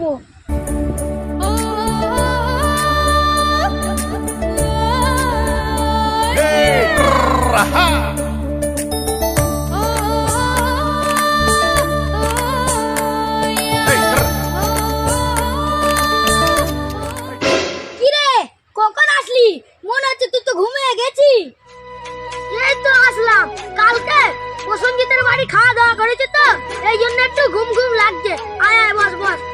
যাব কালকে বাড়ি খাওয়া দাওয়া করেছে তো, এই জন্য একটু ঘুম ঘুম লাগছে। আয় আয়, বস বস।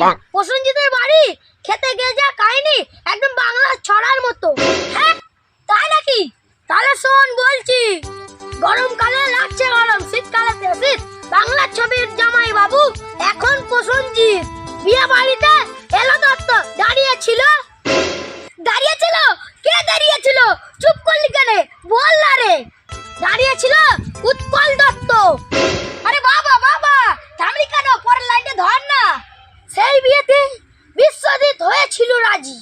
প্রসঞ্জিতের বাড়ি? খেতে গিয়ে যা কাহিনী, একদম বাংলা ছড়ার মতো। হ্যাঁ? তাই নাকি? তাহলে শোন, বলছি। গরমকালে লাগছে গরম, শীতকালে শীত। বাংলা ছবির জামাই বাবু এখন প্রসঞ্জিৎ বিয়ে বাড়িতে এলো দত্ত। দাঁড়িয়ে ছিল দাঁড়িয়ে ছিল কে দাঁড়িয়ে ছিল চুপ করলি কেন? বল না রে। দাঁড়িয়ে ছিল উৎপল দত্ত আরে বাবা বাবা থামলি কেন পরের লাইনে ধর না সেই বিয়েতে বিশ্বজিৎ হয়েছিল রাজি।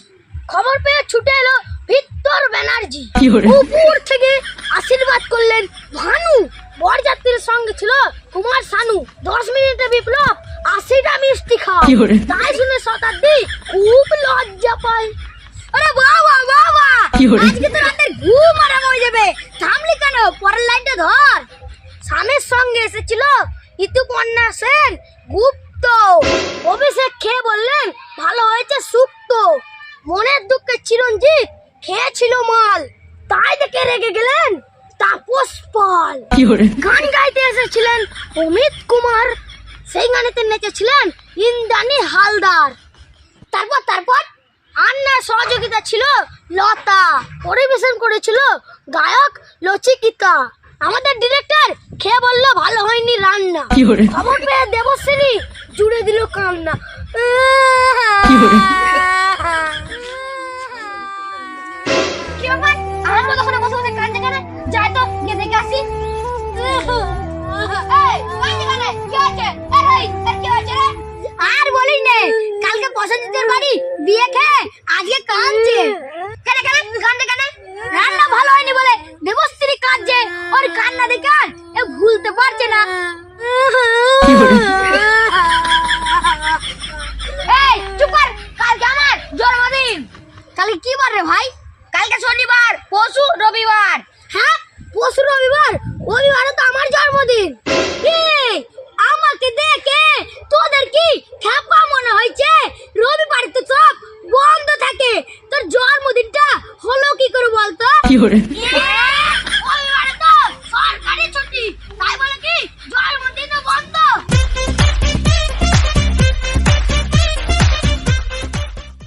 খবর পেয়ে ছুটে এলো ভিক্টর ব্যানার্জি। উপর থেকে আশীর্বাদ করলেন ভানু। বরযাত্রীর সঙ্গে ছিল কুমার সানু দশ মিনিটে বিপ্লব আশিটা মিষ্টি খাও তাই শুনে শতাব্দী খুব লজ্জা পায়। আরে বাবা বাবা? আজকে তো রাতের ঘুম আরাম হয়ে যাবে। থামলি কেন? পরের লাইনটা ধর। স্বামীর সঙ্গে এসেছিল ঋতুপর্ণা সেন গুপ্ত। তাই দেখে রেগে গেলেন? তাপস পাল। গান গাইতে এসেছিলেন অমিত কুমার। সেই গানেতে নেচেছিলেন ইন্দ্রাণী হালদার। তারপর তারপর আন্নার সহযোগিতা ছিল লতা। পরিবেশন করেছিল গায়ক লচিকিতা। আমাদের ডিরেক্টর খেয়ে বলল ভালো হয়নি রান্না। খবর পেয়ে দেবশ্রী জুড়ে দিল কান্না। এই চুপ কর। কালকে আমার জন্মদিন। কালকে কি বার রে ভাই? কালকে শনিবার পশু রবিবার। হ্যাঁ পশু রবিবার? রবিবারে তো আমার জন্মদিন। এই, আমাকে দেখে তোদের কি খ্যাপা মনে হয়েছে? রবিবারে তো সব বন্ধ থাকে। তোর জন্মদিনটা হলো কি করে বলতো? কি hore